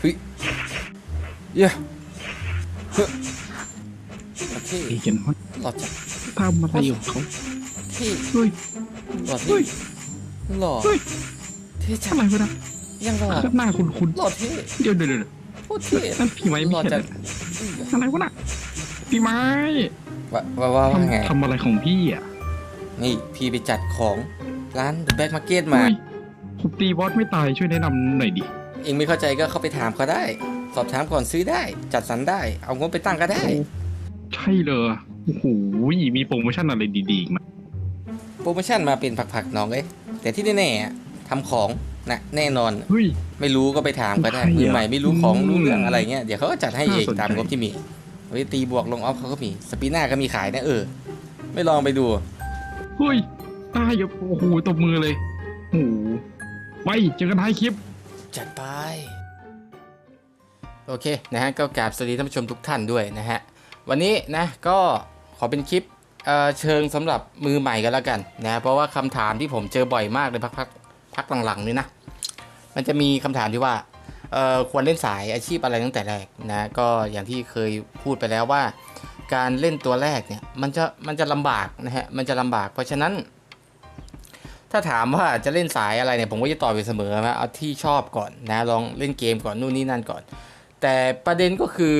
เฮ้ยเย้เฮ้ยโอเคเฮ้ยเห็นว่าหล่อจัดทำอะไรอยู่เขาเท่เฮ้ยหล่อเฮ้เท่ยหล่อเฮ้ยเท่จัอะงไรวะนะยังหล่อหน้าคุณคุณหล่อเท่เดี๋ยวเดี๋ยวเดี๋ยวโคตรเท่นั่นพี่ไม้หไม่ล่อใช่จัดอะไรวะน่ะพี่ไม้ว่าว่าว่าว่าไงทำทำอะไรของพี่อะนี่พี่ไปจัดของร้าน The Back Market มาเฮ้ยผมตีบอสไม่ตายช่วยแนะนำหน่อยดิ เองไม่เข้าใจก็เข้าไปถามเขาได้ สอบถามก่อนซื้อได้ จัดสรรได้ เอางบไปตั้งก็ได้ ใช่เลยโอ้โหมีโปรโมชั่นอะไรดีๆอีกไหมโปรโมชั่นมาเป็นผักๆน้องเอ้ยแต่ที่แน่ๆอะทำของนะแน่นอน เฮ้ย ไม่รู้ก็ไปถามก็ได้ใช่เหรอมือใหม่ไม่รู้ของอืมรู้เรื่องอะไรเงี้ยเดี๋ยวเขาก็จัดให้เองน่าสนใจ ตามงบที่มีเฮ้ยตีบวกลงออฟเขาก็มีสปีน่าก็มีขายนะเออ ไม่ลองไปดู เฮ้ยตายอยู่โอ้โหตบมือเลยโอ้โหไปเจอกันท้ายคลิป จัดไป โอเคนะฮะก็กราบสวัสดีท่านผู้ชมทุกท่านด้วยนะฮะ วันนี้นะก็ขอเป็นคลิปเเชิงสำหรับมือใหม่กันแล้วกันนะเพราะว่าคำถามที่ผมเจอบ่อยมากเลยพักพักพักหลังๆนี่นะ มันจะมีคำถามที่ว่าควรเล่นสายอาชีพอะไรตั้งแต่แรกนะก็อย่างที่เคยพูดไปแล้วว่า การเล่นตัวแรกเนี่ยมันจะมันจะลำบากนะฮะมันจะลำบาก เพราะฉะนั้น ถ้าถามว่าจะเล่นสายอะไรเนี่ยผมก็จะตอบอยู่เสมอนะเอาที่ชอบก่อนนะลองเล่นเกมก่อนนู่นนี่นั่นก่อน แต่ประเด็นก็คือ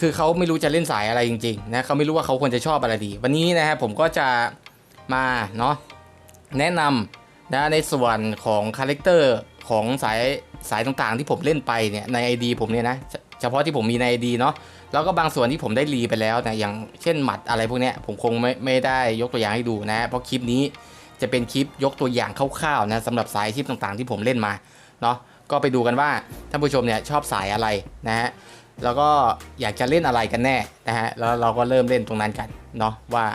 คือเขาไม่รู้จะเล่นสายอะไรจริงๆนะเขาไม่รู้ว่าเขาควรจะชอบอะไรดี วันนี้นะฮะผมก็จะมาเนาะแนะนำนะในส่วนของคาแรคเตอร์ ของสายสายต่างๆ ที่ผมเล่นไปเนี่ยใน ID ผมเนี่ยนะเฉพาะที่ผมมีใน ID เนาะแล้วก็บางส่วนที่ผมได้รีไปแล้วนะอย่างเช่นหมัดอะไรพวกเนี้ยผมคงไม่ไม่ได้ยกตัวอย่างให้ดูนะ เพราะคลิปนี้จะเป็นคลิปยกตัวอย่างคร่าวๆนะสำหรับสายอาชีพต่างๆ ที่ผมเล่นมาเนาะก็ไปดูกันว่าท่านผู้ชมเนี่ยชอบสายอะไรนะฮะแล้วก็อยากจะเล่นอะไรกันแน่นะฮะแล้วเราก็เริ่มเล่นตรงนั้นกันเนาะว่า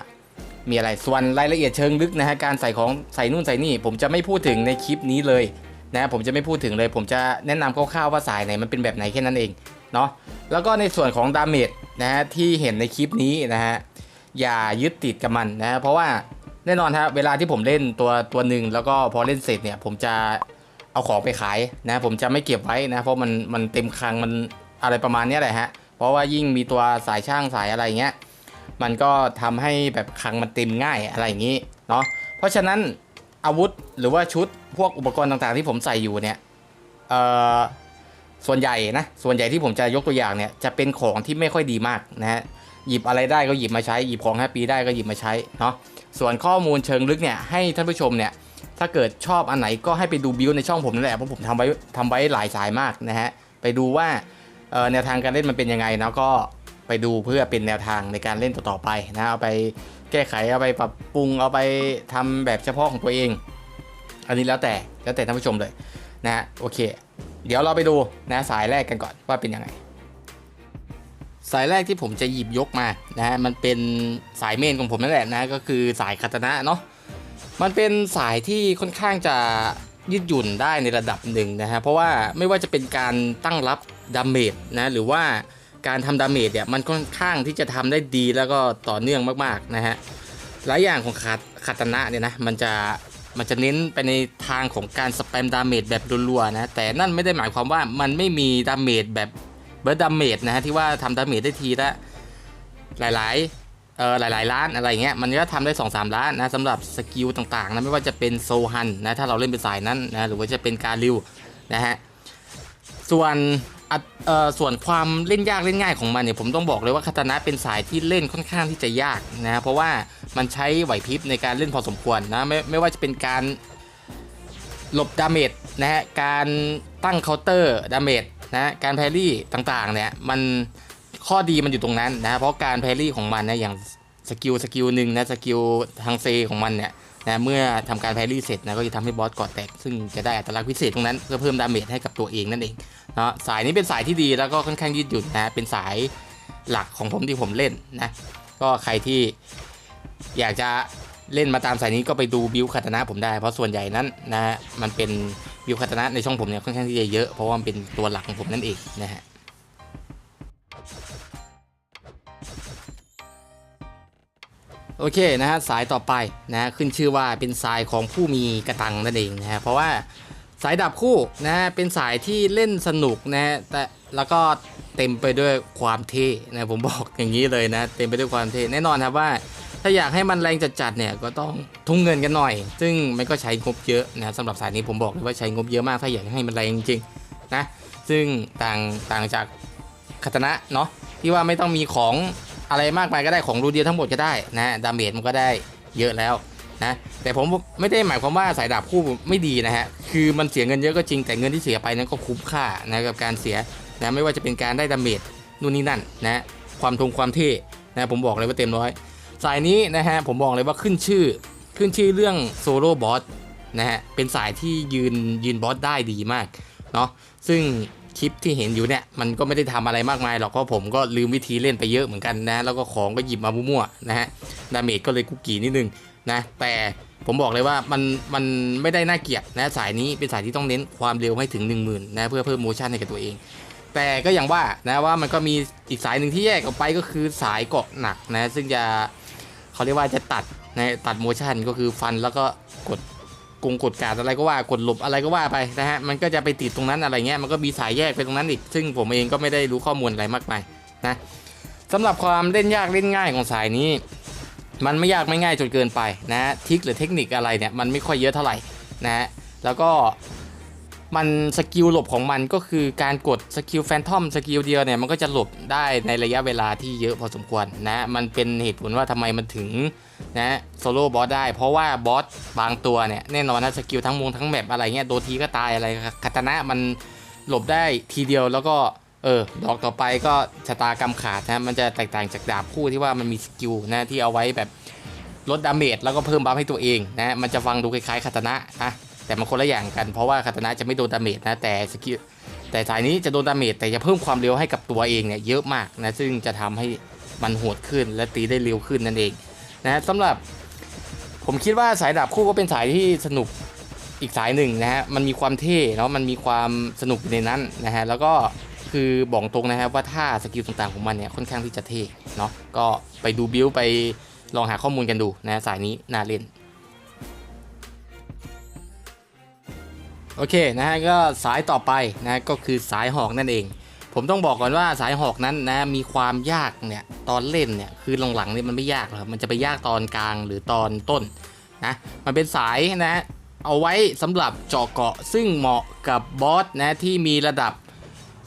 มีอะไรส่วนรายละเอียดเชิงลึกนะฮะการใส่ของใส่นู่นใส่นี่ ผมจะไม่พูดถึงในคลิปนี้เลย นะผมจะไม่พูดถึงเลย ผมจะแนะนำคร่าวๆว่าสายไหนมันเป็นแบบไหนแค่นั้นเองเนาะแล้วก็ในส่วนของดาเมจนะฮะที่เห็นในคลิปนี้นะฮะอย่ายึดติดกับมันนะเพราะว่าแน่นอนฮะเวลาที่ผมเล่นตัวตัวหนึ่งแล้วก็พอเล่นเสร็จเนี่ยผมจะเอาของไปขายนะผมจะไม่เก็บไว้นะเพราะมันมันเต็มคลังมันอะไรประมาณนี้แหละฮะเพราะว่ายิ่งมีตัวสายช่างสายอะไรเงี้ยมันก็ทำให้แบบคลังมันเต็มง่ายอะไรอย่างนี้เนาะเพราะฉะนั้น อาวุธหรือว่าชุดพวกอุปกรณ์ต่างๆ ที่ผมใส่อยู่เนี่ยเอ่อส่วนใหญ่นะส่วนใหญ่ที่ผมจะยกตัวอย่างเนี่ยจะเป็นของที่ไม่ค่อยดีมากนะฮะหยิบอะไรได้ก็หยิบมาใช้หยิบของแฮปปี้ได้ก็หยิบมาใช้เนาะส่วนข้อมูลเชิงลึกเนี่ยให้ท่านผู้ชมเนี่ยถ้าเกิดชอบอันไหนก็ให้ไปดูบิวในช่องผมนั่นแหละเพราะผมทำไว้ทำไว้หลายสายมากนะฮะไปดูว่าแนวทางการเล่นมันเป็นยังไงแล้วก็ ไปดูเพื่อเป็นแนวทางในการเล่นต่อๆไปนะเอาไปแก้ไขเอาไปปรับปรุงเอาไปทำแบบเฉพาะของตัวเอง อันนี้แล้วแต่แล้วแต่ท่านผู้ชมเลยนะฮะโอเค เดี๋ยวเราไปดูนะสายแรกกันก่อนว่าเป็นยังไง สายแรกที่ผมจะหยิบยกมานะฮะมันเป็นสายเมนของผมนั่นแหละนะก็คือสายคาตานะเนาะมันเป็นสายที่ค่อนข้างจะยืดหยุ่นได้ในระดับหนึ่งนะฮะเพราะว่าไม่ว่าจะเป็นการตั้งรับดาเมจนะหรือว่า การทำดาเมจเนี่ยมันค่อนข้างที่จะทำได้ดีแล้วก็ต่อเนื่องมากๆนะฮะหลายอย่างของคาคาตนะเนี่ยนะมันจะมันจะเน้นไปในทางของการสแปมดาเมจแบบรัวๆนะแต่นั่นไม่ได้หมายความว่ามันไม่มีดาเมจแบบเบิร์ดดาเมจนะฮะที่ว่าทำดาเมจได้ทีละหลายๆเอ่อหลายๆล้านอะไรเงี้ยมันก็ทำได้ 2-3สล้านนะสำหรับสกิลต่างๆนะไม่ว่าจะเป็นโซฮันนะถ้าเราเล่นเป็นสายนั้นนะหรือว่าจะเป็นการิวนะฮะส่วน ส่วนความเล่นยากเล่นง่ายของมันเนี่ยผมต้องบอกเลยว่าคาตานะเป็นสายที่เล่นค่อนข้างที่จะยากนะเพราะว่ามันใช้ไหวพริบในการเล่นพอสมควรนะไม่ไม่ว่าจะเป็นการหลบดาเมจนะฮะการตั้งเคาน์เตอร์ดาเมจนะฮะการแพรี่ต่างๆเนี่ยมันข้อดีมันอยู่ตรงนั้นนะเพราะการแพรรี่ของมันนะอย่างสกิลสกิลหนึ่งนะสกิลทางเซของมันเนี่ย นะเมื่อทำการแพรี่เสร็จนะก็จะทำให้บอสกอดแตก ซึ่งจะได้อัตลักษณ์พิเศษตรงนั้นเพื่อเพิ่มดาเมจให้กับตัวเองนั่นเองเนาะสายนี้เป็นสายที่ดีแล้วก็ค่อนข้างยืดหยุ่นนะเป็นสายหลักของผมที่ผมเล่นนะก็ใครที่อยากจะเล่นมาตามสายนี้ก็ไปดูบิวคาตนะผมได้ เพราะส่วนใหญ่นั้นนะฮะมันเป็นบิวคาตนะในช่องผมเนี่ยค่อนข้างที่จะเยอะเพราะว่ามันเป็นตัวหลักของผมนั่นเองนะฮะ โอเคนะฮะสายต่อไปนะขึ้นชื่อว่าเป็นสายของผู้มีกระตังนั่นเองนะฮะเพราะว่าสายดับคู่นะเป็นสายที่เล่นสนุกนะแต่แล้วก็เต็มไปด้วยความเท่นะผมบอกอย่างนี้เลยนะ เต็มไปด้วยความเท่แน่นอนครับว่า ถ้าอยากให้มันแรงจัดๆเนี่ยก็ต้องทุ่มเงินกันหน่อย ซึ่งมันก็ใช้งบเยอะนะสำหรับสายนี้ผมบอกเลยว่าใช้งบเยอะมากถ้าอยากให้มันแรงจริงๆนะซึ่งต่างต่างจากคาตนะเนาะที่ว่าไม่ต้องมีของ อะไรมากมายก็ได้ของรูเดียวทั้งหมดก็ได้นะดาเมจมันก็ได้เยอะแล้วนะแต่ผมไม่ได้หมายความว่าสายดาบคู่ไม่ดีนะฮะคือมันเสียเงินเยอะก็จริงแต่เงินที่เสียไปนั้นก็คุ้มค่านะกับการเสียนะไม่ว่าจะเป็นการได้ดาเมจนู่นนี่นั่นนะความทงความเท่นะผมบอกเลยว่าเต็มร้อยสายนี้นะฮะผมบอกเลยว่าขึ้นชื่อขึ้นชื่อเรื่องโซโล่บอสนะฮะเป็นสายที่ยืนยืนบอสได้ดีมากเนาะซึ่ง คลิปที่เห็นอยู่เนี่ยมันก็ไม่ได้ทำอะไรมากมายหรอกเพราะผมก็ลืมวิธีเล่นไปเยอะเหมือนกันนะ แล้วก็ของก็หยิบมามั่วๆนะฮะดาเมจก็เลยกุกกี่นิดนึงนะแต่ผมบอกเลยว่ามันมันไม่ได้น่าเกลียดนะสายนี้เป็นสายที่ต้องเน้นความเร็วให้ถึง 1 0,000นะเพื่อเพิ่มโมชั่นให้กับตัวเอง แต่ก็อย่างว่านะว่ามันก็มีอีกสายหนึ่งที่แยกออกไปก็คือสายเกาะหนักนะซึ่งจะเขาเรียกว่าจะตัดนะตัดโมชั่นก็คือฟันแล้วก็กด กงกดการอะไรก็ว่ากดหลบอะไรก็ว่าไปนะฮะมันก็จะไปติดตรงนั้นอะไรเงี้ยมันก็มีสายแยกไปตรงนั้นอีก ซึ่งผมเองก็ไม่ได้รู้ข้อมูลอะไรมากมายนะสำหรับความเล่นยากเล่นง่ายของสายนี้ มันไม่ยากไม่ง่ายจนเกินไปนะฮะทริคหรือเทคนิคอะไรเนี่ยมันไม่ค่อยเยอะเท่าไหร่นะฮะแล้วก็มันสกิลหลบของมันก็คือการกดสกิลแฟนทอมสกิลเดียวเนี่ยมันก็จะหลบได้ในระยะเวลาที่เยอะพอสมควรนะมันเป็นเหตุผลว่าทำไมมันถึง นะโซโล่บอสได้ เพราะว่าบอสบางตัวเนี่ยแน่นอนนะสกิลทั้งมงทั้งแมปอะไรเงี้ยโดนทีก็ตายอะไรคาตานะมันหลบได้ทีเดียวแล้วก็เออดอกต่อไปก็ชะตากรรมขาดนะมันจะแตกต่างจากดาบคู่ที่ว่ามันมีสกิลนะที่เอาไว้แบบลดดาเมจแล้วก็เพิ่มบัฟให้ตัวเองนะมันจะฟังดูคล้ายๆคาตานะนะแต่มันคนละอย่างกันเพราะว่าคาตานะจะไม่โดนดาเมจนะแต่สกิลแต่สายนี้จะโดนดาเมจแต่จะเพิ่มความเร็วให้กับตัวเองเนี่ยเยอะมากนะซึ่งจะทำให้มันโหดขึ้นและตีได้เร็วขึ้นนั่นเอง นะสำหรับ ผมคิดว่าสายดาบคู่ก็เป็นสายที่สนุกอีกสายหนึ่งนะฮะมันมีความเท่เนาะมันมีความสนุกในนั้นนะฮะแล้วก็คือบอกตรงนะครับว่าท่าสกิลต่างๆของมันเนี่ยค่อนข้างที่จะเท่เนาะก็ไปดูบิวไปลองหาข้อมูลกันดูนะสายนี้น่าเล่นโอเคนะฮะก็สายต่อไปนะก็คือสายหอกนั่นเอง ผมต้องบอกก่อนว่าสายหอกนั้นนะมีความยากเนี่ยตอนเล่นเนี่ยคือหลังๆเนี่ยมันไม่ยากหรอกมันจะไปยากตอนกลางหรือตอนต้นนะมันเป็นสายนะเอาไว้สำหรับเจาะเกาะ ซึ่งเหมาะกับบอสนะที่มีระดับ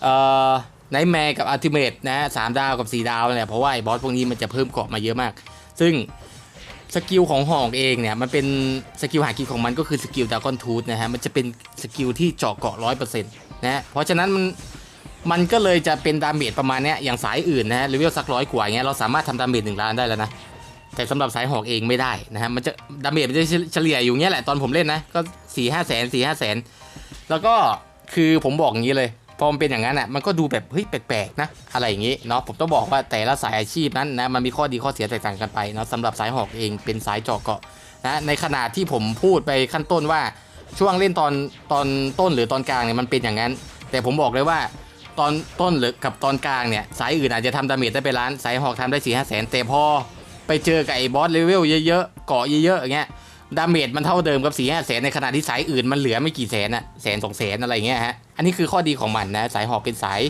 เอ่อไนแมร์กับอัลติเมทนะสามดาวกับ 4 ดาวเนี่ยเพราะว่าไอ้บอสพวกนี้มันจะเพิ่มเกาะมาเยอะมาก ซึ่งสกิลของหอกเองเนี่ยมันเป็นสกิลหากินของมันก็คือสกิลดากอนทูธนะฮะมันจะเป็นสกิลที่เจาะเกาะร้อยเปอร์เซ็นต์นะเพราะฉะนั้นมัน มันก็เลยจะเป็นดาเมจประมาณเนี้ยอย่างสายอื่นนะฮะเลเวลสักร้อยกว่าเงี้ยเราสามารถทำดาเมจหนึ่งล้านได้แล้วนะแต่สำหรับสายหอกเองไม่ได้นะฮะมันจะดาเมจมันจะเฉลี่ยอยู่เงี้ยแหละตอนผมเล่นนะก็สี่ห้าแสนสี่ห้าแสนแล้วก็คือผมบอกอย่างนี้เลยพอมันเป็นอย่างนั้นอะมันก็ดูแบบเฮ้ยแปลกๆนะอะไรอย่างนี้เนาะผมต้องบอกว่าแต่ละสายอาชีพนั้นนะมันมีข้อดีข้อเสียแตกต่างกันไปเนาะสำหรับสายหอกเองเป็นสายเจาะเกาะนะในขณะที่ผมพูดไปขั้นต้นว่าช่วงเล่นตอนตอนต้นหรือตอนกลางเนี่ยมันเป็นอย่างนั้น แต่ผมบอกเลยว่า ตอนต้นหรือกับตอนกลางเนี่ยสายอื่นอาจจะทำดาเมจได้ไปล้านสายหอกทำได้สี่ห้าแสนแต่พอไปเจอกับไอ้บอสเลเวลเยอะๆเกาะเยอะๆอย่างเงี้ยดาเมจมันเท่าเดิมกับสี่ห้าแสนในขณะที่สายอื่นมันเหลือไม่กี่แสนอะแสนสองแสนอะไรเงี้ยฮะอันนี้คือข้อดีของมันนะสายหอกเป็นสาย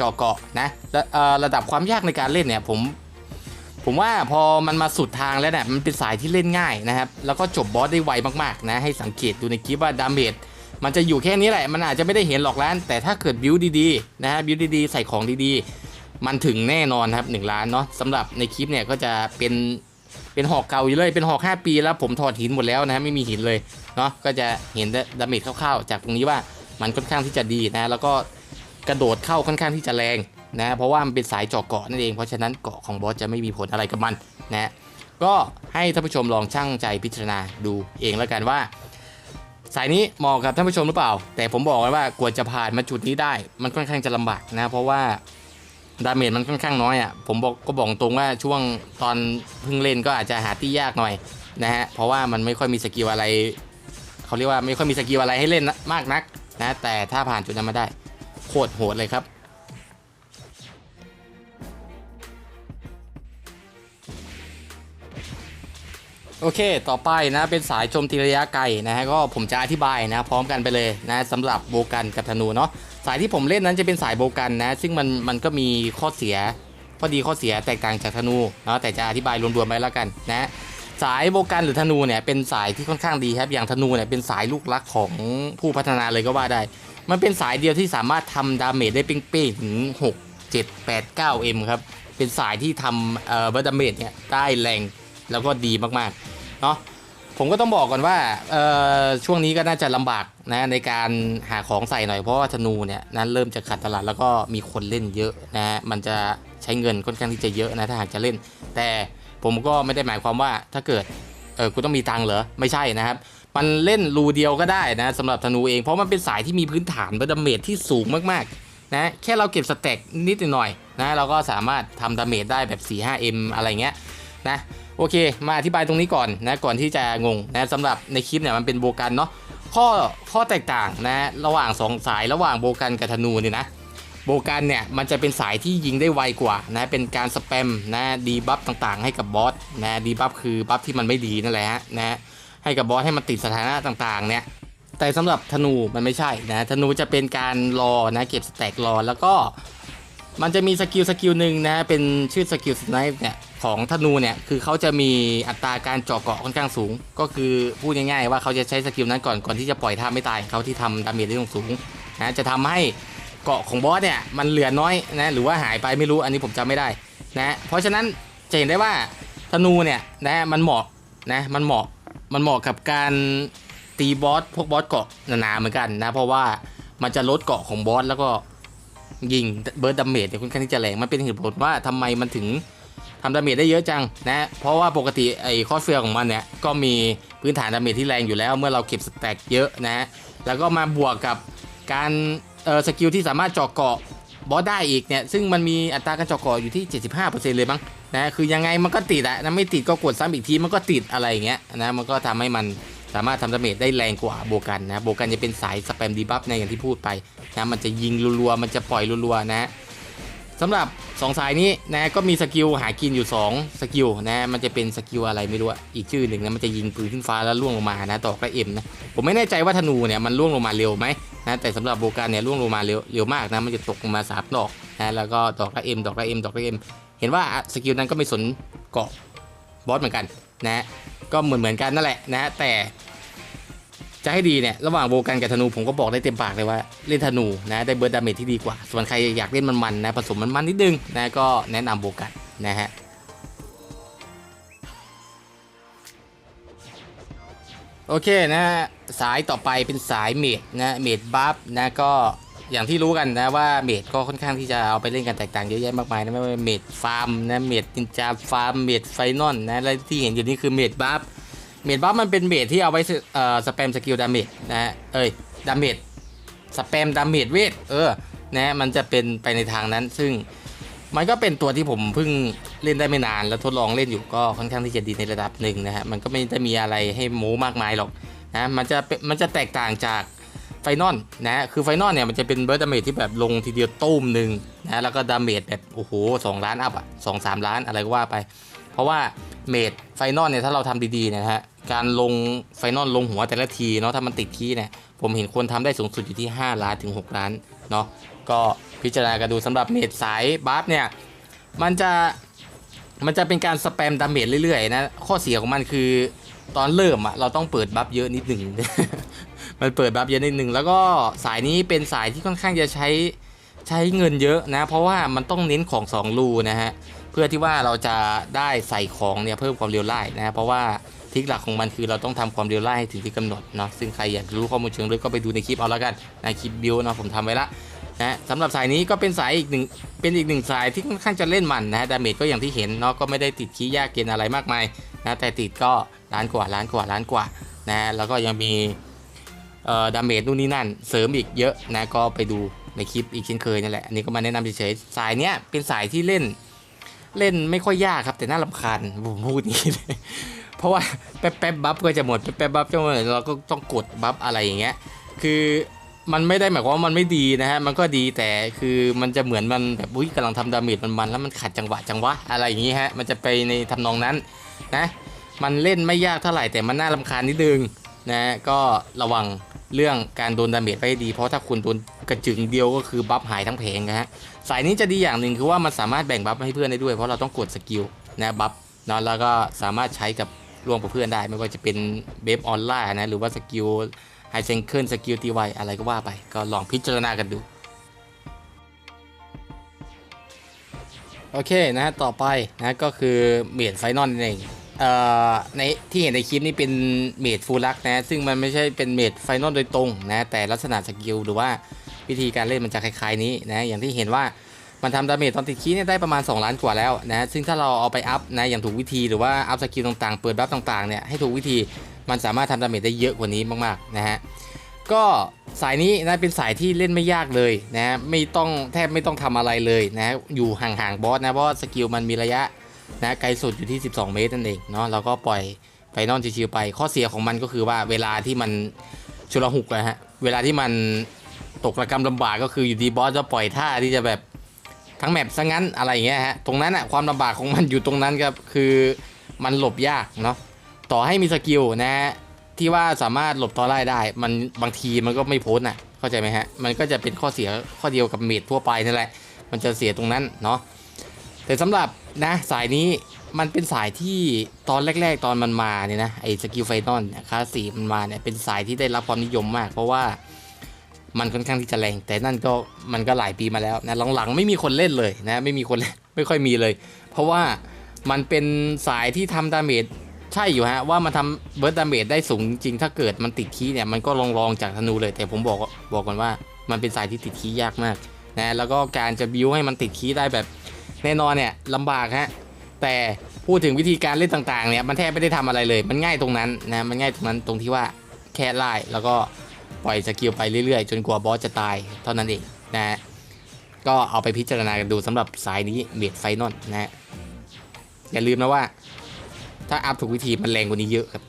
จาะเกาะนะและระดับความยากในการเล่นเนี่ยผมผมว่าพอมันมาสุดทางแล้วเนี่ยมันเป็นสายที่เล่นง่ายนะครับแล้วก็จบบอสได้ไวมากๆนะให้สังเกตดูในคลิปว่าดาเมจ มันจะอยู่แค่นี้แหละ มันอาจจะไม่ได้เห็นหรอกล้าน แต่ถ้าเกิดบิวดีๆนะฮะบิวดีๆ ใส่ของดีๆ มันถึงแน่นอนครับ1ล้านเนาะสำหรับในคลิปเนี่ยก็จะเป็นเป็นหอกเก่าอยู่เลย เป็นหอก 5 ปีแล้วผมถอดหินหมดแล้วนะฮะไม่มีหินเลยเนาะก็จะเห็นดาเมจคร่าวๆ จากตรงนี้ว่ามันค่อนข้างที่จะดีนะ แล้วก็กระโดดเข้าค่อนข้างที่จะแรงนะ เพราะว่ามันเป็นสายเจาะเกาะนั่นเอง เพราะฉะนั้นเกาะของบอสจะไม่มีผลอะไรกับมันนะ ก็ให้ท่านผู้ชมลองช่างใจพิจารณาดูเองแล้วกันว่า สายนี้เหมาะกับท่านผู้ชมหรือเปล่า แต่ผมบอกไว้ว่ากว่าจะผ่านมาจุดนี้ได้ มันค่อนข้างจะลำบากนะ เพราะว่าดาเมจมันค่อนข้างน้อยอะผมบอกก็บอกตรงว่าช่วงตอนเพิ่งเล่นก็อาจจะหาที่ยากหน่อยนะฮะเพราะว่ามันไม่ค่อยมีสกิลอะไรเขาเรียกว่าไม่ค่อยมีสกิลอะไรให้เล่นนะมากนักนะแต่ถ้าผ่านจุดนั้นมาได้โคตรโหดเลยครับ โอเค ต่อไปนะเป็นสายโจมตีระยะไกลนะฮะก็ผมจะอธิบายนะ พร้อมกันไปเลยนะสำหรับโบกันกับธนูเนาะสายที่ผมเล่นนั้นจะเป็นสายโบกันนะ ซึ่งมันมันก็มีข้อเสียข้อดีข้อเสียแตกต่างจากธนูเนาะแต่จะอธิบายรวมๆไปแล้วกันนะสายโบกันหรือธนูเนี่ยเป็นสายที่ค่อนข้างดีครับ อย่างธนูเนี่ยเป็นสายลูกรักของผู้พัฒนาเลยก็ว่าได้ มันเป็นสายเดียวที่สามารถทำดาเมจได้เป้งๆถึง6 7 8 9 m ครับเป็นสายที่ทำเอ่อเบอร์ดาเมจเนี่ยได้แรงแล้วก็ดีมากๆ เนาะผมก็ต้องบอกก่อนว่าช่วงนี้ก็น่าจะลำบากนะในการหาของใส่หน่อยเพราะว่าธนูเนี่ยนั้นเริ่มจะขาดตลาดแล้วก็มีคนเล่นเยอะนะฮะมันจะใช้เงินค่อนข้างที่จะเยอะนะถ้าหากจะเล่น แต่ผมก็ไม่ได้หมายความว่าถ้าเกิดเออกูต้องมีตังค์เหรอไม่ใช่นะครับ มันเล่นรูเดียวก็ได้นะสำหรับธนูเองเพราะมันเป็นสายที่มีพื้นฐานดาเมจที่สูงมากๆนะแค่เราเก็บสเต็กนิดหน่อยนะเราก็สามารถทำดาเมจได้แบบ 4-5m อะไรเงี้ยนะ โอเค มาอธิบายตรงนี้ก่อนนะก่อนที่จะงงนะสำหรับในคลิปเนี่ยมันเป็นโบกันเนาะข้อข้อแตกต่างนะระหว่างสองสายระหว่างโบกันกับธนูเนี่ยนะโบกันเนี่ยมันจะเป็นสายที่ยิงได้ไวกว่านะเป็นการสแปมนะดีบัฟต่างๆ ให้กับบอสนะดีบัฟคือบัฟที่มันไม่ดีนั่นแหละนะให้กับบอสให้มันติดสถานะต่างๆเนี่ยแต่สำหรับธนูมันไม่ใช่นะธนูจะเป็นการรอนะเก็บสแต็กรอแล้วก็ มันจะมีสกิลสกิลหนึ่งนะเป็นชื่อสกิลสไนป์เนี่ยของธนูเนี่ยคือเขาจะมีอัตราการเจาะเกาะค่อนข้างสูง ก็คือพูดง่ายๆว่าเขาจะใช้สกิลนั้นก่อนก่อนที่จะปล่อยท่าไม่ตายเขาที่ทำดาเมจได้สูงนะจะทำให้เกาะของบอสเนี่ยมันเหลือน้อยนะหรือว่าหายไปไม่รู้อันนี้ผมจำไม่ได้นะเพราะฉะนั้นจะเห็นได้ว่าธนูเนี่ยนะมันเหมาะนะมันเหมาะมันเหมาะกับการตีบอสพวกบอสเกาะหนาๆเหมือนกันนะเพราะว่ามันจะลดเกาะของบอสแล้วก็ ยิงเบิร์ดดาเมจเนี่ยค่อนข้างที่จะแรงมันเป็นเหตุผลว่าทำไมมันถึงทำดาเมจได้เยอะจังนะเพราะว่าปกติไอ้คอสเฟียของมันเนี่ยก็มีพื้นฐานดาเมจที่แรงอยู่แล้วเมื่อเราเก็บสแต็กเยอะนะแล้วก็มาบวกกับการเออสกิลที่สามารถเจาะเกาะบอสได้อีกเนี่ยซึ่งมันมีอัตราการเจาะเกาะอยู่ที่ 75%เลยมั้งนะคือยังไงมันก็ติดอะนะไม่ติดก็กดซ้ำอีกทีมันก็ติดอะไรอย่างเงี้ยนะมันก็ทำให้มัน สามารถทำดาเมจได้แรงกว่าโบกันนะโบกันจะเป็นสายสแปมดีบัฟในอย่างที่พูดไปนะมันจะยิงรัวๆมันจะปล่อยรัวๆนะสำหรับ 2 สายนี้นะก็มีสกิลหากินอยู่ 2 สกิลนะมันจะเป็นสกิลอะไรไม่รู้อีกชื่อหนึ่งนะมันจะยิงปืนขึ้นฟ้าแล้วล่วงลงมานะต่อก็เอ็มนะผมไม่แน่ใจว่าธนูเนี่ยมันล่วงลงมาเร็วไหมนะแต่สำหรับโบกันเนี่ยล่วงลงมาเร็วเร็วมากนะมันจะตกลงมาสามดอกนะแล้วก็ดอกละเอ็มดอกละเอ็มดอกละเอ็มเห็นว่าสกิลนั้นก็ไม่สนเกาะบอสเหมือนกัน นะก็เหมือนเหมือนกันนั่นแหละนะแต่จะให้ดีเนี่ยระหว่างโบกันกับธนูผมก็บอกได้เต็มปากเลยว่าเล่นธนูนะได้เบิร์ดดาเมจที่ดีกว่า ส่วนใครอยากเล่นมันๆนะผสมมันๆนิดนึงนะก็แนะนำโบกันนะฮะโอเคนะสายต่อไปเป็นสายเมดนะเมดบัฟนะก็ อย่างที่รู้กันนะว่าเมดก็ค่อนข้างที่จะเอาไปเล่นกันแตกต่างเยอะแยะมากมายนะไม่ว่าเมดฟาร์มนะเมดนินจาฟาร์มเมดไฟนอลนะและที่เห็นอยู่นี่คือเมดบัฟเมดบัฟมันเป็นเมดที่เอาไว้เอ่อสแปมสกิลดาเมจนะฮะเอ้ยดาเมจสแปมดาเมจเวทเออนะมันจะเป็นไปในทางนั้น ซึ่งมันก็เป็นตัวที่ผมเพิ่งเล่นได้ไม่นาน แล้วทดลองเล่นอยู่ก็ค่อนข้างที่จะดีในระดับหนึ่งนะฮะมันก็ไม่ได้มีอะไรให้โม้มากมายหรอกนะมันจะมันจะแตกต่างจาก ไฟนอลนะคือไฟนอลเนี่ยมันจะเป็นเบิร์ดดาเมจที่แบบลงทีเดียวตุ้มหนึ่งนะแล้วก็ดาเมจแบบโอ้โหสองล้านอัพอะสองสามล้านอะไรก็ว่าไป เพราะว่าเมจไฟนอลเนี่ยถ้าเราทำดีๆนะฮะการลงไฟนอลลงหัวแต่ละทีเนาะถ้ามันติดที่เนี่ยผมเห็นคนทำได้สูงสุดอยู่ที่ 5 ล้านถึง 6 ล้านเนาะก็พิจารณากันดูสำหรับเมจสายบัฟเนี่ยมันจะมันจะเป็นการสแปมดาเมจเรื่อยๆนะข้อเสียของมันคือตอนเริ่มอะเราต้องเปิดบัฟเยอะนิดหนึ่ง มันเปิดบัฟเยอะนิดหนึ่งแล้วก็สายนี้เป็นสายที่ค่อนข้างจะใช้ใช้เงินเยอะนะ เพราะว่ามันต้องเน้นของสองรูนะฮะ เพื่อที่ว่าเราจะได้ใส่ของเนี่ยเพิ่มความเร็วไล่นะฮะเพราะว่าทิกหลักของมันคือเราต้องทำความเร็วไล่ให้ถึงที่กำหนดเนาะซึ่งใครอยากรู้ข้อมูลเชิงลึกก็ไปดูในคลิปเอาแล้วกันในคลิปบิวเนาะผมทำไว้ละนะสำหรับสายนี้ก็เป็นสายอีกหนึ่งเป็นอีกหนึ่งสายที่ค่อนข้างจะเล่นมันนะฮะดาเมจก็อย่างที่เห็นเนาะก็ไม่ได้ติดขี้ยากเกณฑ์อะไรมากมายนะแต่ติดก็ล้านกว่าล้านกว่าล้านกว่านะแล้วก็ยังมี ดาเมจนู่นนี่นั่น เสริมอีกเยอะนะก็ไปดูในคลิปอีกเช่นเคยนั่นแหละอันนี้ก็มาแนะนำเฉยๆสายเนี้ยเป็นสายที่เล่นเล่นไม่ค่อยยากครับแต่น่ารำคาญผมพูดนี้เลยเพราะว่าแป๊บแป๊บบัฟก็จะหมดแป๊บแป๊บบัฟจะหมดเราก็ต้องกดบัฟอะไรอย่างเงี้ยคือมันไม่ได้หมายความว่ามันไม่ดีนะฮะมันก็ดีแต่คือมันจะเหมือนมันแบบอุ้ยกำลังทำดาเมจมันๆแล้วมันขัดจังหวะจังหวะอะไรอย่างงี้ฮะมันจะไปในทำนองนั้นนะมันเล่นไม่ยากเท่าไหร่แต่มันน่ารำคาญนิดนึงนะก็ระวัง เรื่องการโดนดาเมจไปดี เพราะถ้าคุณโดนกระจึงเดียวก็คือบัฟหายทั้งแผงนะฮะสายนี้จะดีอย่างหนึ่งคือว่ามันสามารถแบ่งบัฟให้เพื่อนได้ด้วยเพราะเราต้องกดสกิลนะบัฟนะแล้วก็สามารถใช้กับร่วมกับเพื่อนได้ ไม่ว่าจะเป็นเบฟออนไลน์นะหรือว่าสกิลไฮเซนเคิลสกิลตีไวอะไรก็ว่าไป ก็ลองพิจารณากันดูโอเคนะฮะต่อไปนะก็คือเมดไฟนอลนั่นเอง ในที่เห็นในคลิปนี้เป็นเมดฟูลักนะ ซึ่งมันไม่ใช่เป็นเมดไฟนอลโดยตรงนะ แต่ลักษณะสกิลหรือว่าวิธีการเล่นมันจะคล้ายๆนี้นะ อย่างที่เห็นว่ามันทำดาเมจตอนติดคีย์เนี่ยได้ประมาณ 2 ล้านกว่าแล้วนะ ซึ่งถ้าเราเอาไปอัพนะ อย่างถูกวิธีหรือว่าอัพสกิลต่างๆ เปิดบัฟต่างๆ เนี่ยให้ถูกวิธี มันสามารถทำดาเมจได้เยอะกว่านี้มากๆ นะฮะ ก็สายนี้นะเป็นสายที่เล่นไม่ยากเลยนะ ไม่ต้องแทบไม่ต้องทำอะไรเลยนะ อยู่ห่างๆบอสนะ เพราะสกิลมันมีระยะ นะไกลสุดอยู่ที่ 12 เมตรนั่นเองเนาะเราก็ปล่อยไฟนอลชิวๆไป ข้อเสียของมันก็คือว่าเวลาที่มันชุลหุกนะฮะเวลาที่มันตกระกรรมลำบากก็คืออยู่ดีบอสจะปล่อยท่าที่จะแบบทั้งแมปซะงั้นอะไรอย่างเงี้ยฮะตรงนั้นอะความลำบากของมันอยู่ตรงนั้นครับคือมันหลบยากเนาะต่อให้มีสกิลนะฮะที่ว่าสามารถหลบตอไล่ได้ มันบางทีมันก็ไม่พ้นอะเข้าใจไหมฮะมันก็จะเป็นข้อเสียข้อเดียวกับเมดทั่วไปนั่นแหละ มันจะเสียตรงนั้นเนาะ แต่สำหรับนะสายนี้มันเป็นสายที่ตอนแรก ๆ ตอนมันมาเนี่ยนะไอ้สกิลไฟนอลเนี่ยคลาสสีมันมาเนี่ยเป็นสายที่ได้รับความนิยมมาก เพราะว่ามันค่อนข้างที่จะแรง แต่นั่นก็มันก็หลายปีมาแล้วนะหลังๆไม่มีคนเล่นเลยนะไม่มีคนเล่นไม่ค่อยมีเลย เพราะว่ามันเป็นสายที่ทำดาเมจใช่อยู่ฮะว่ามันทำเบิร์ดดาเมจได้สูงจริงถ้าเกิดมันติดคีย์เนี่ยมันก็ลองลองจากธนูเลย แต่ผมบอกบอกก่อนว่ามันเป็นสายที่ติดคีย์ยากมากนะแล้วก็การจะบิวให้มันติดคีย์ได้แบบ แน่นอนเนี่ยลำบากฮะแต่พูดถึงวิธีการเล่นต่างๆเนี่ยมันแทบไม่ได้ทำอะไรเลย มันง่ายตรงนั้นนะมันง่ายตรงนั้นตรงที่ว่าแค่ไล่แล้วก็ปล่อยสกิลไปเรื่อยๆ จนกว่าบอสจะตายเท่านั้นเองนะก็เอาไปพิจารณากันดูสำหรับสายนี้เบียดไฟนอลนะอย่าลืมนะว่า ถ้าอัพถูกวิธีมันแรงกว่านี้เยอะครับ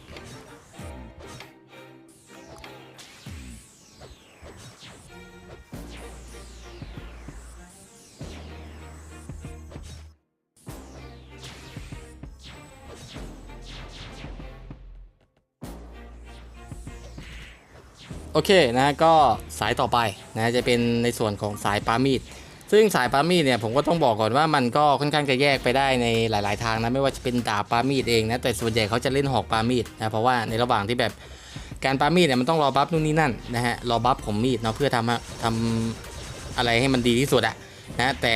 เคนะก็สายต่อไปนะจะเป็นในส่วนของสายปามีดซึ่งสายปามีดเนี่ยผมก็ต้องบอกก่อนว่ามันก็ค่อนข้างจะแยกไปได้ในหลาย ๆ ทางนะไม่ว่าจะเป็นดาบปามีดเองนะแต่ส่วนใหญ่เขาจะเล่นหอกปามีดนะเพราะว่าในระหว่างที่แบบการปามีดเนี่ยมันต้องรอบัฟนู่นนี่นั่นนะฮะรอบัฟของมีดเนาะเพื่อทำทำอะไรให้มันดีที่สุดอะนะแต่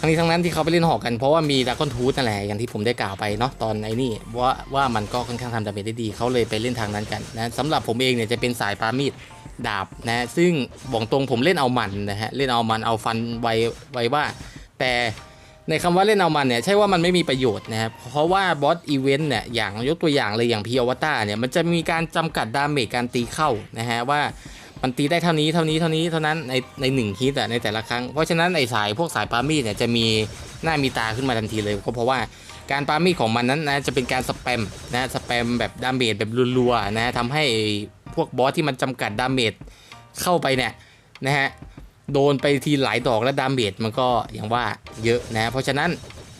ทั้งนี้ทั้งนั้นที่เขาไปเล่นหอกกันเพราะว่ามีดากอนทูธนั่นแหละอย่างที่ผมได้กล่าวไปเนาะตอนไอ้นี่ว่าว่ามันก็ค่อนข้างทำดาเมจได้ดีเขาเลยไปเล่นทางนั้นกันนะสำหรับผมเองเนี่ยจะเป็นสายปามีดดาบนะซึ่งบอกตรงผมเล่นเอามันนะฮะเล่นเอามันเอาฟันไวไวว่า แต่ในคำว่าเล่นเอามันเนี่ยใช่ว่ามันไม่มีประโยชน์นะครับเพราะว่าบอสอีเวนต์เนี่ยอย่างยกตัวอย่างเลยอย่างพีอวตาเนี่ยมันจะมีการจำกัดดาเมจการตีเข้านะฮะว่า มันตีได้เท่านี้เท่านี้เท่านี้เท่านั้นในในหนึ่งฮิตอะในแต่ละครั้ง เพราะฉะนั้นไอสายพวกสายปามีดเนี่ยจะมีหน้ามีตาขึ้นมาทันทีเลยก็เพราะว่าการปามีดของมันนั้นนะจะเป็นการสแปมนะสแปมแบบดาเมจแบบรัวๆนะทำให้พวกบอสที่มันจำกัดดาเมจเข้าไปเนี่ยนะฮะโดนไปทีหลายดอกและดาเมจมันก็อย่างว่าเยอะนะเพราะฉะนั้น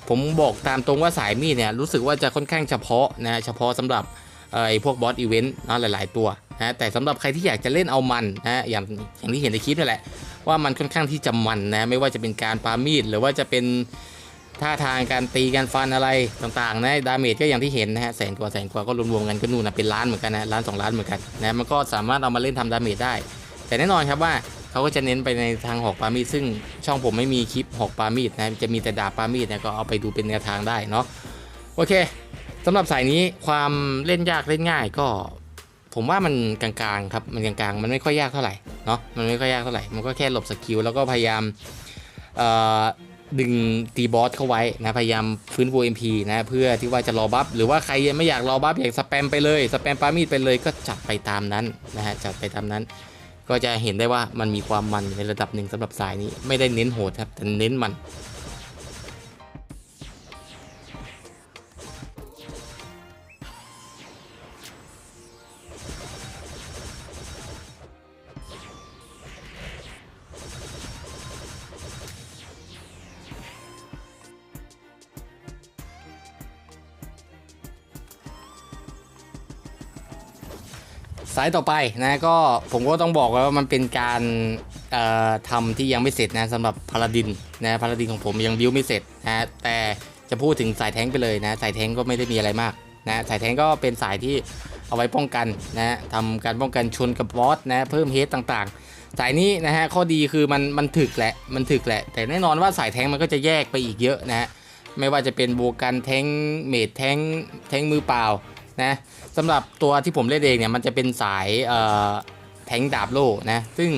ผมบอกตามตรงว่าสายมีดเนี่ยรู้สึกว่าจะค่อนข้างเฉพาะนะเฉพาะสำหรับไอ้พวกบอสอีเวนต์นะหลาย ๆ ตัว นะแต่สำหรับใครที่อยากจะเล่นเอามันนะอย่างอย่างที่เห็นในคลิปนี่แหละว่ามันค่อนข้างที่จะมันนะไม่ว่าจะเป็นการปามีดหรือว่าจะเป็นท่าทางการตีการฟันอะไรต่างๆนะดาเมจก็อย่างที่เห็นนะฮะแสนกว่าแสนกว่าก็รวมๆกันก็นู่นนะเป็นล้านเหมือนกันนะล้านสองล้านเหมือนกันนะมันก็สามารถเอามาเล่นทำดาเมจได้ แต่แน่นอนครับว่าเขาก็จะเน้นไปในทางหอกปามีดซึ่งช่องผมไม่มีคลิปหอกปามีดนะจะมีแต่ดาบปามีดนะก็เอาไปดูเป็นแนวทางได้เนาะโอเคสำหรับสายนี้ความเล่นยากเล่นง่ายก็ ผมว่ามันกลางๆครับมันกลางๆ มันไม่ค่อยยากเท่าไหร่เนาะมันไม่ค่อยยากเท่าไหร่มันก็แค่หลบสกิลแล้วก็พยายามดึงตีบอสเข้าไว้นะพยายามฟื้นฟู MP นะเพื่อที่ว่าจะรอบัฟหรือว่าใครยังไม่อยากรอบัฟอยากสแปมไปเลยสแปมปามีดไปเลยก็จัดไปตามนั้นนะฮะจัดไปตามนั้น ก็จะเห็นได้ว่ามันมีความมันในระดับหนึ่งสำหรับสายนี้ไม่ได้เน้นโหดครับแต่เน้นมัน สายต่อไปนะก็ผมก็ต้องบอกว่ามันเป็นการเอ่อทำที่ยังไม่เสร็จนะสำหรับพาราดินนะพาราดินของผมยังบิวไม่เสร็จนะแต่จะพูดถึงสายแท้งไปเลยนะสายแท้งก็ไม่ได้มีอะไรมากนะสายแท้งก็เป็นสายที่เอาไว้ป้องกันนะทำการป้องกันชนกับบอสนะเพิ่มเฮดต่างๆ สายนี้นะฮะข้อดีคือมันมันถึกแหละมันถึกแหละ แต่แน่นอนว่าสายแท้งมันก็จะแยกไปอีกเยอะนะฮะไม่ว่าจะเป็นโบกกันแท้งเมดแท้งแท้งมือเปล่า นะสำหรับตัวที่ผมเล่นเองเนี่ยมันจะเป็นสายเอ่อแทงดาบโล่นะซึ่ง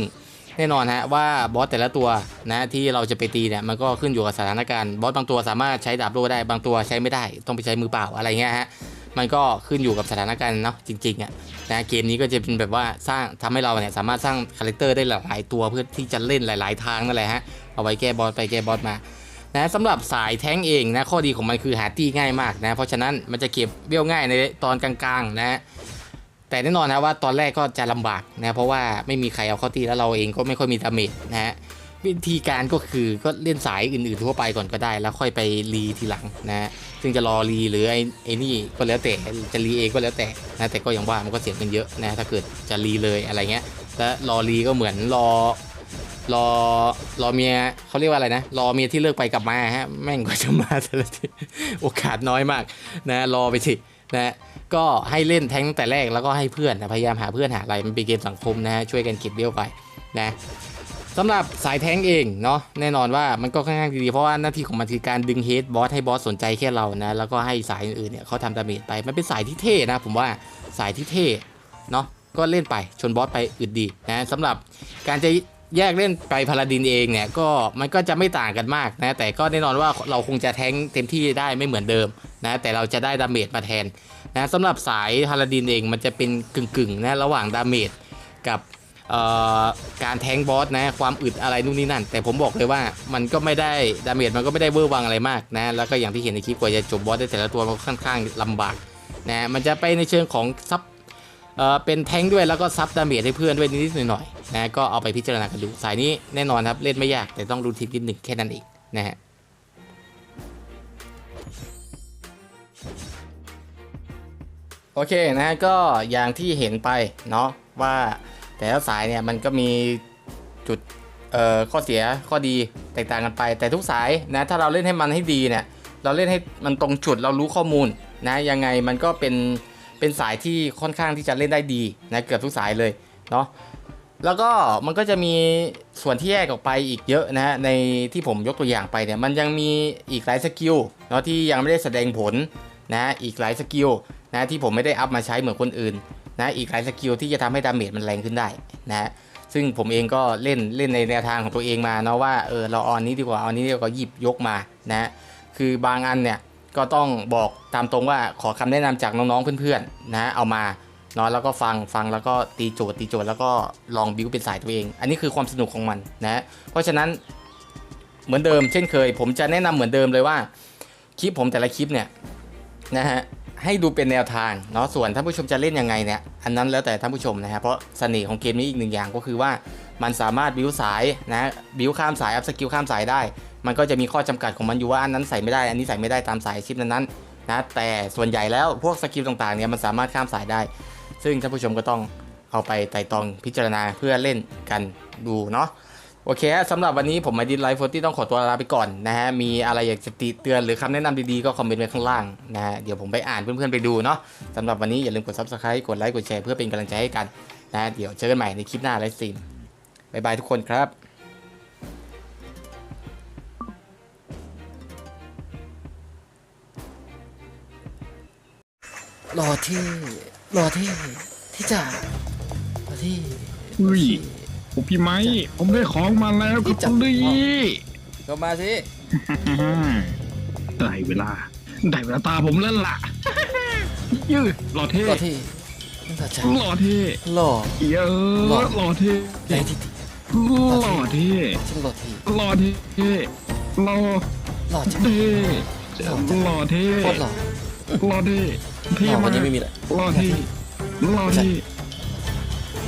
แน่นอนฮะว่าบอสแต่ละตัวนะที่เราจะไปตีเนี่ยมันก็ขึ้นอยู่กับสถานการณ์บอสบางตัวสามารถใช้ดาบโล่ได้บางตัวใช้ไม่ได้ ต้องไปใช้มือเปล่าอะไรเงี้ยฮะมันก็ขึ้นอยู่กับสถานการณ์เนาะจริงๆอะนะเกมนี้ก็จะเป็นแบบว่าสร้างทำให้เราเนี่ยสามารถสร้างคาแรคเตอร์ได้หลาย ๆ ตัวเพื่อที่จะเล่นหลาย ๆ ทางนั่นแหละฮะเอาไว้แก้บอสไปแก้บอสมา นะสำหรับสายแท้งเองนะข้อดีของมันคือหาตีง่ายมากนะเพราะฉะนั้นมันจะเก็บเบี้ยวง่ายในตอนกลางๆนะแต่แน่นอนนะว่าตอนแรกก็จะลำบากนะเพราะว่าไม่มีใครเอาเข้าตีแล้วเราเองก็ไม่ค่อยมีดาเมจนะฮะวิธีการก็คือก็เล่นสายอื่นๆทั่วไปก่อนก็ได้ แล้วค่อยไปรีทีหลังนะฮะซึ่งจะรอรีหรือไอ้ไอ้นี่ก็แล้วแต่จะรีเองก็แล้วแต่นะแต่ก็อย่างว่ามันก็เสียเงินเยอะนะถ้าเกิดจะรีเลยอะไรเงี้ยแล้วรอรีก็เหมือนรอ รอรอเมียเขาเรียกว่าอะไรนะ รอเมียที่เลิกไปกลับมาฮะแม่งก็จะมาแต่ละทีโอกาสน้อยมากนะรอไปสินะก็ให้เล่นแท้งตั้งแต่แรกแล้วก็ให้เพื่อนนะพยายามหาเพื่อนหาอะไรมันเป็นเกมสังคมนะฮะช่วยกันเก็บเบี้ยวไปนะสำหรับสายแท้งเองเนาะแน่นอนว่ามันก็ค่อนข้างดีเพราะว่าหน้าที่ของมันคือการดึงเฮดบอสให้บอสสนใจแค่เรานะแล้วก็ให้สายอื่นเนี่ยเขาทำดาเมจไปมันเป็นสายที่เท่นะผมว่าสายที่เท่เนาะก็เล่นไปชนบอสไปอึดดีนะสำหรับการจะ แยกเล่นไปพาราดินเองเนี่ยก็มันก็จะไม่ต่างกันมากนะแต่ก็แน่นอนว่าเราคงจะแท้งเต็มที่ได้ไม่เหมือนเดิมนะแต่เราจะได้ดาเมจมาแทนนะสำหรับสายพาราดินเองมันจะเป็นกึ่งๆนะระหว่างดาเมจกับเอ่อการแทงบอสนะความอึดอะไรนู่นนี่นั่น แต่ผมบอกเลยว่ามันก็ไม่ได้ดาเมจมันก็ไม่ได้เวอร์วังอะไรมากนะแล้วก็อย่างที่เห็นในคลิปกว่าจะจบบอสได้แต่ละตัวมันก็ค่อนข้างลำบากนะมันจะไปในเชิงของซับ เออเป็นแทงด้วยแล้วก็ซับดาเมจให้เพื่อนด้วยนิดๆหน่อยๆนะก็เอาไปพิจารณากันดูสายนี้แน่นอนครับเล่นไม่ยากแต่ต้องรู้ทิศนิดหนึ่งแค่นั้นเองนะฮะโอเคนะก็อย่างที่เห็นไปเนาะว่าแต่ละสายเนี่ยมันก็มีจุดเอ่อข้อเสียข้อดีแตกต่างกันไป แต่ทุกสายนะถ้าเราเล่นให้มันให้ดีเนี่ยเราเล่นให้มันตรงจุดเรารู้ข้อมูลนะยังไงมันก็เป็น เป็นสายที่ค่อนข้างที่จะเล่นได้ดีนะเกือบทุกสายเลยเนาะแล้วก็มันก็จะมีส่วนที่แยกออกไปอีกเยอะนะฮะในที่ผมยกตัวอย่างไปเนี่ยมันยังมีอีกหลายสกิลเนาะที่ยังไม่ได้แสดงผลนะอีกหลายสกิลนะที่ผมไม่ได้อัพมาใช้เหมือนคนอื่นนะอีกหลายสกิลที่จะทำให้ดาเมจมันแรงขึ้นได้นะฮะซึ่งผมเองก็เล่นเล่นในแนวทางของตัวเองมาเนาะว่าเออเราออนนี้ดีกว่าออนนี้ดีกว่าหยิบยกมานะฮะคือบางอันเนี่ย ก็ต้องบอกตามตรงว่าขอคำแนะนำจากน้องๆเพื่อนๆนะเอามาเนาะแล้วก็ฟังฟังแล้วก็ตีโจทย์ตีโจทย์แล้วก็ลองบิวเป็นสายตัวเอง อันนี้คือความสนุกของมันนะเพราะฉะนั้นเหมือนเดิม เช่นเคย ผมจะแนะนำเหมือนเดิมเลยว่าคลิปผมแต่ละคลิปเนี่ยนะฮะให้ดูเป็นแนวทางเนาะส่วนท่านผู้ชมจะเล่นยังไงเนี่ย อันนั้นแล้วแต่ท่านผู้ชมนะฮะเพราะเสน่ห์ของเกมนี้อีกหนึ่งอย่างก็คือว่ามันสามารถบิวสายนะบิวข้ามสายอัพสกิลข้ามสายได้ มันก็จะมีข้อจำกัดของมันอยู่ว่าอันนั้นใส่ไม่ได้อันนี้ใส่ไม่ได้ตามสายชิปนั้นๆนะแต่ส่วนใหญ่แล้วพวกสกิลต่างๆเนี่ยมันสามารถข้ามสายได้ ซึ่งท่านผู้ชมก็ต้องเอาไปไต่ตองพิจารณาเพื่อเล่นกันดูเนาะ โอเคฮะสำหรับวันนี้ผมมาดินไลฟ์โฟตี้ต้องขอตัวลาไปก่อนนะฮะ มีอะไรอยากจะติเตือนหรือคำแนะนำดีๆ ก็คอมเมนต์ไว้ข้างล่างนะฮะ เดี๋ยวผมไปอ่านเพื่อนๆไปดูเนาะสำหรับวันนี้อย่าลืมกด subscribe กดไลค์กดแชร์เพื่อเป็นกำลังใจให้กันนะฮะเดี๋ยวเจอกันใหม่ในคลิปหน้าไลฟ์สตรีมบ๊ายบายทุกคนครับรอที่รอที่ที่จะรอที่อุ้ย โอ้พี่ไม้ผมได้ของมาแล้วครับคุณดีก็มาสิได้เวลา ได้เวลาตาผมแล้วล่ะยืดหล่อเท่รอที่อจังหล่อเท่หล่อเยอะหล่อเท่หล่อเท่ฉันรอที่หล่อเท่หล่อหล่อจังเท่หล่อเท่หล่อหล่อเท่หเท่ล่อมากวันนี้ไม่มีเลยหล่อเท่หล่อเท่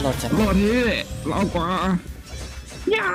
หล่อจังหล่อเท่หล่อกว่าย่า